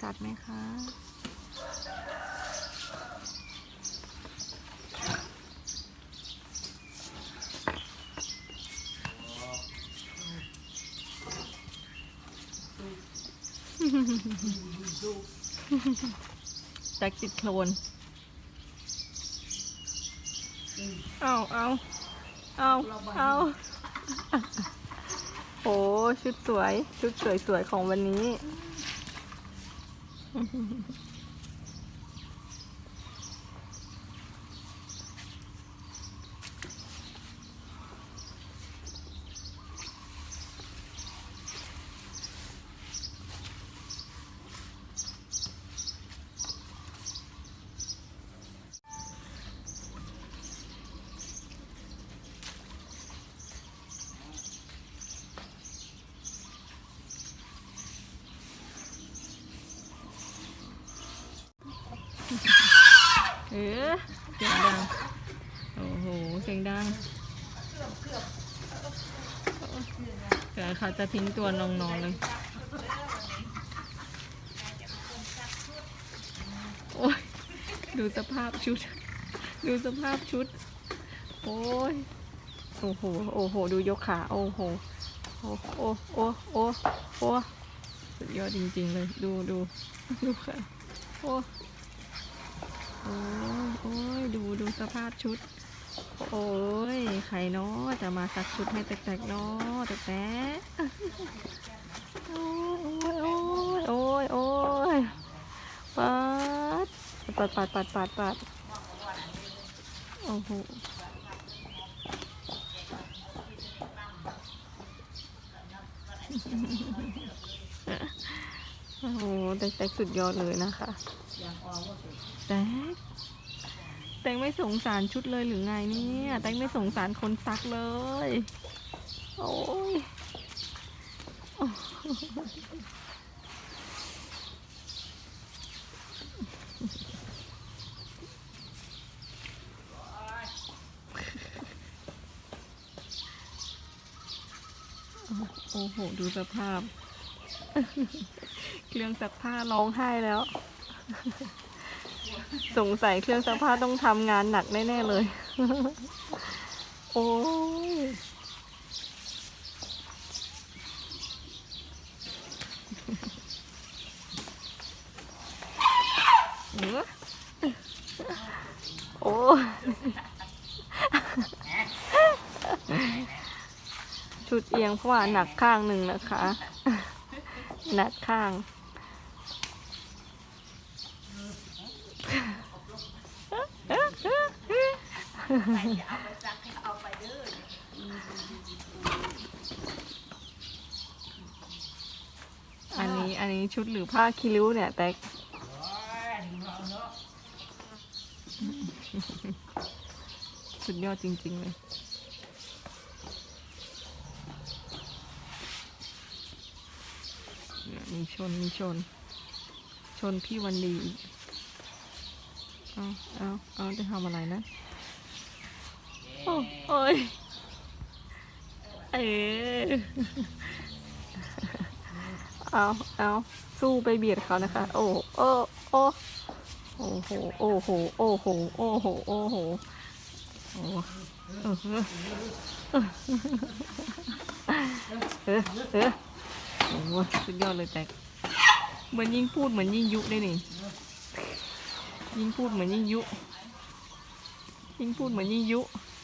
สัตว์ไหมคะแตกติดโคลนเอาเอาเอาเอาโอ้ชุดสวย ชุดสวยๆของวันนี้ 哼哼哼哼 เสียงดัง โอ้โห เสียงดังเดี๋ยวเขาจะทิ้งตัวลงนอนเลย โอ้ย ดูสภาพชุด ดูสภาพชุด โอ้ย โอ้โห โอ้โห ดูยกขา โอ้โห โอ้โอ้โอ้โอ้โอ้สุดยอดจริงๆเลย ดูดูดูค่ะ โอ้ อ้ยโอ้ยดูดูสภาพชุด โอ้ยใครเนาะจะมาซักชุดให้แตกๆเนาะแตกๆโอ้ยโอ้ยโอ้ยโอ้ยปัดปัดปัดปัดปัดปัดโอ้โหโอ้โหแตกๆสุดยอดเลยนะคะ แตกแตงไม่สงสารชุดเลยหรือไงเนี่ยแตงไม่สงสารคนซักเลย โอ้ยโอ้โห ดูสภาพ เครื่องซักผ้าร้องไห้แล้ว สงสัยเครื่องซักผ้าต้องทำงานหนักแน่ๆเลย โอ้ยโอ้ชุดเอียงเพราะว่าหนักข้างหนึ่งนะคะ หนักข้าง อันนี้อันนี้ชุดหรือผ้าคิริ้วเนี่ยแต่สุดยอดจริง ๆ เลย มีชน มีชน ชนพี่วันดีอีกเอาเอาเอาจะทำอะไรนะ โอ้โอ้ยเออเอาเอาสู้ไปเบียดเขานะคะ โอ้โอ้โอ้โอ้โหโอ้โหโอ้โหโอ้โหโอ้โหโอ้เออเออเออโอ้โหสุดยอดเลยแตกเหมือนยิ่งพูดเหมือนยิ่งยุได้นี่ยิ่งพูดเหมือนยิ่งยุยิ่งพูดเหมือนยิ่งยุ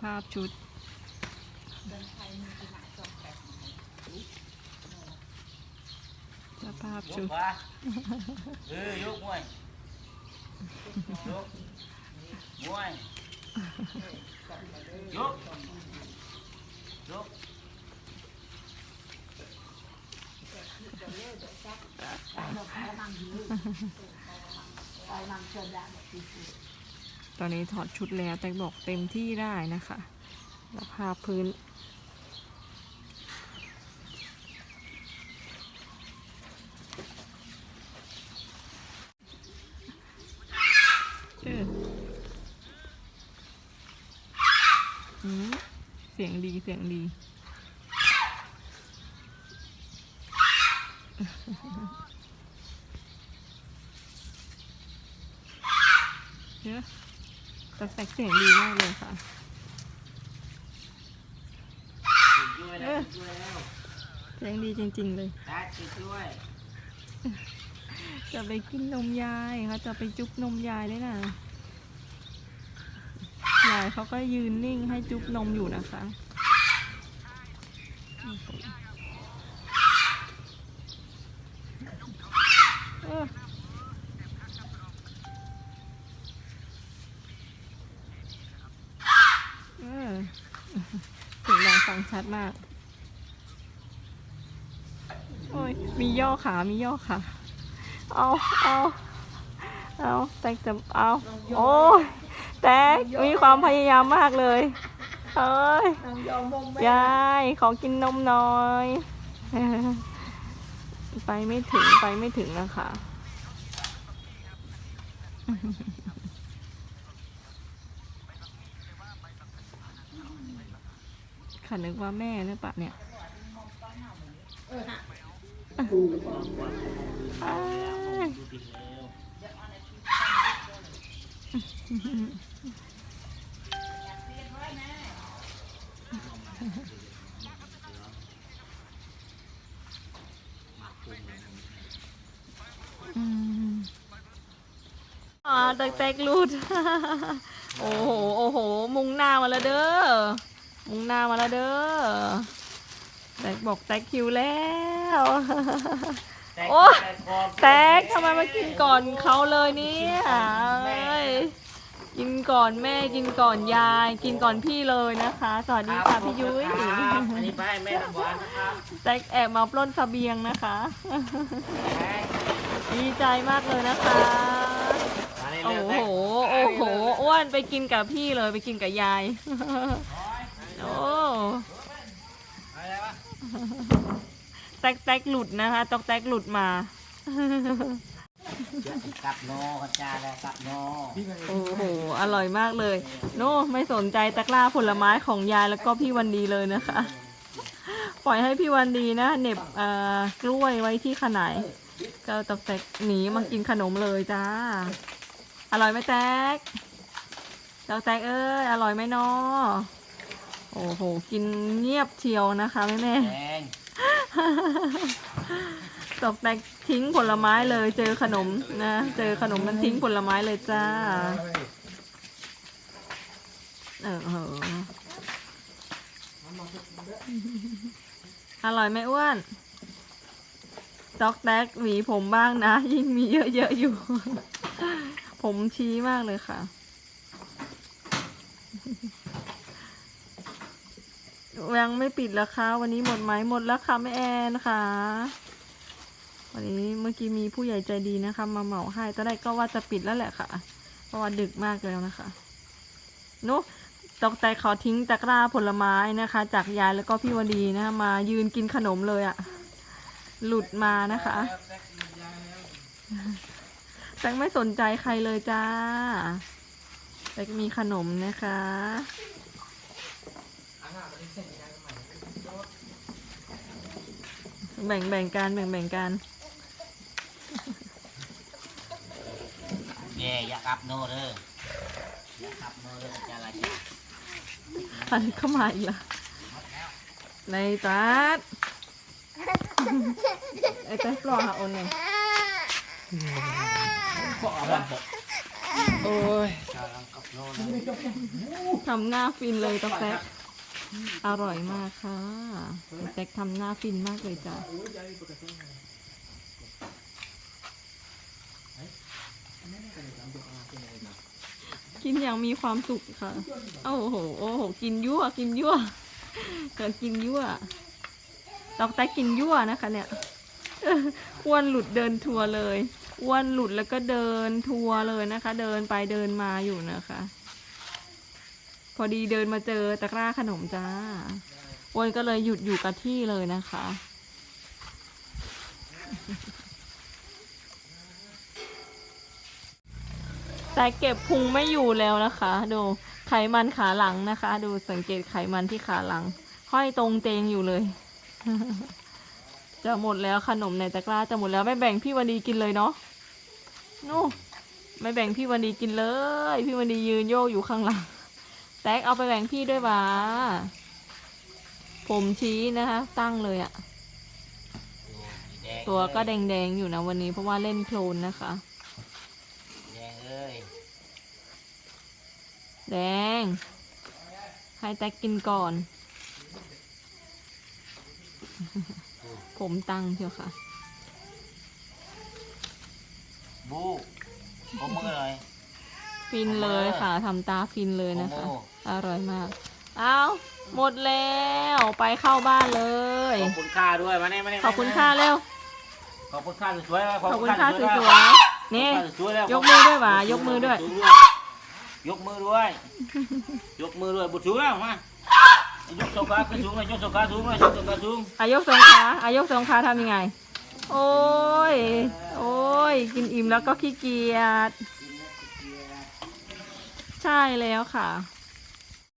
ภาพชุด สภาพยชุกดวะเออยกมวยยกมวยยกยก ตอนนี้ถอดชุดแล้วแต่บอกเต็มที่ได้นะคะสภาพพื้น เสียงดีเสียงดีเนอะ แต่แตกเสียงดีมากเลยค่ะติดด้วยนะติดด้วยแล้วเสียงดีจริง ๆ เลยแตกติดด้วยจะไปกินนมยายเขาจะไปจุ๊บนมยายด้วยนะยายเขาก็ยืนนิ่งให้จุ๊บนมอยู่นะคะเออเออเสียงดังฟัง ชัดมาก โอ้ย มีย่อขา มีย่อขา เอาเอาเอาแตกจะเอา โอ้ยแตกมีความพยายามมากเลย เอ้ยยายขอกินนมหน่อย ไปไม่ถึง ไปไม่ถึงนะคะ ขันนึกว่าแม่หรือเปล่าเนี่ยอ้ายดูดิแล้วอืมอ่าแตกแตกรูด โอ้โห โอ้โห มุงหน้ามาแล้วเด้อ มุงหน้ามาแล้วเด้อแตกบอกแตกคิวแล้วแตกโอ้ยแตกก่อนแตกทำไมมากินก่อนเขาเลยเนี่ยเอ้ยกินก่อนแม่กินก่อนยาย กินก่อนพี่เลยนะคะ สวัสดีค่ะพี่ยุ้ยครับอันนี้ไปให้แม่น้ำหวานนะครับแตกแอบมาปล้นเสบียงนะคะแตกดีใจมากเลยนะคะมาเลยโอ้เร็วโหแตกโอ้โหอ้วนไปกินกับพี่เลยไปกินกับยาย โอ้อะไรวะแตกแตกหลุดนะคะตอกแตกหลุดมาเดี๋ยวกลับโนกระจาแล้วกลับโนโอ้โห อร่อยมากเลย โน่ไม่สนใจตะกร้าผลไม้ของยายแล้วก็พี่วันดีเลยนะคะ ปล่อยให้พี่วันดีนะเหน็บเอ่อกล้วยไว้ที่ขนายก็ตอกแตกหนีมากินขนมเลยจ้า อร่อยไหมแตกตอกแตกเอ้ยอร่อยไหมเนาะ โอ้โห กินเงียบเชียวนะคะแม่แม่แดงตอกแตกทิ้งผลไม้เลย เจอขนมนะ เจอขนมมันทิ้งผลไม้เลยจ้า เออเหอะอร่อยไหมอ้วนตอกแตกหวีผมบ้างนะ ยิ่งมีเยอะๆอยู่ ผมชี้มากเลยค่ะ ยังไม่ปิดราคาวันนี้หมดไหมหมดแล้วค่ะแม่แอนค่ะวันนี้เมื่อกี้มีผู้ใหญ่ใจดีนะคะ มาเหมาให้ตอนแรกก็ว่าจะปิดแล้วแหละค่ะ เพราะว่าดึกมากแล้วนะคะเนุตกแต่ขอทิ้งตะกร้าผลไม้นะคะ จากยายแล้วก็พี่วดีนะคะมายืนกินขนมเลยอะหลุดมานะคะแต่ไม่สนใจใครเลยจ้าแต่มีขนมนะคะ แบ่งแบ่งกันแบ่งแบ่งกันเย่อย่ากลับโนเด้ออย่ากลับโนเด้อกระจาละจ้าอันเข้ามาอีกละในจัดไอ้แจ๊ปรอหาโอนไงก็เอามาบอกโอ้ยชาลังกับโน่นทำหน้าฟินเลยตะแซก อร่อยมากค่ะตะแซกทำหน้าฟินมากเลยจ้ะกินอย่างมีความสุขค่ะ โอ้โห โอ้โห กินยั่ว กินยั่วเกิดกินยั่วตอกแตกกินยั่วนะคะ เนี่ย อ้วนหลุดเดินทัวร์เลย อ้วนหลุดแล้วก็เดินทัวร์เลยนะคะ เดินไปเดินมาอยู่นะคะ อดีเดินมาเจอตะกร้าขนมจ้าอ้วนก็เลยหยุดอยู่กับที่เลยนะคะ แต่เก็บพุงไม่อยู่แล้วนะคะ ดูไขมันขาหลังนะคะ ดูสังเกตไขมันที่ขาหลัง ห้อยตรงเตงอยู่เลย จะหมดแล้วขนมในตะกร้าจะหมดแล้วไม่แบ่งพี่วันดีกินเลยเนาะนู่ไม่แบ่งพี่วันดีกินเลย พี่วันดียืนโยกอยู่ข้างหลัง แตกเอาไปแบ่งพี่ด้วยวะผมชี้นะคะ ตั้งเลยอะตัวก็แดงๆอยู่นะวันนี้เพราะว่าเล่นโคลนนะคะ แดงเอ้ยแดง ให้แตกกินก่อน ผมตั้งเชียวค่ะ บูขอมือหน่อย ฟินเลยค่ะทำตาฟินเลยนะคะโอ้โหอร่อยมาก เอาหมดแล้วไปเข้าบ้านเลย ขอบคุณค่าด้วยมาเนี่ยมาเนี่ยขอบคุณค่าเร็ว ขอบคุณค่าสวยๆขอบคุณค่าสๆวยๆนี่ขอบคุณค่าสวยๆแล้วยกมือด้วยหวายกมือด้วย ยกมือด้วย ยกมือด้วยบุตรสูงแล้วมายกโซฟาขึ้นสูงเลยยกโซฟาสูงเลยยกโซฟาสูงอายกสองขาอายกสองขาทำยังไง โอ้ย โอ้ย กินอิ่มแล้วก็ขี้เกียจ ใช่แล้วค่ะ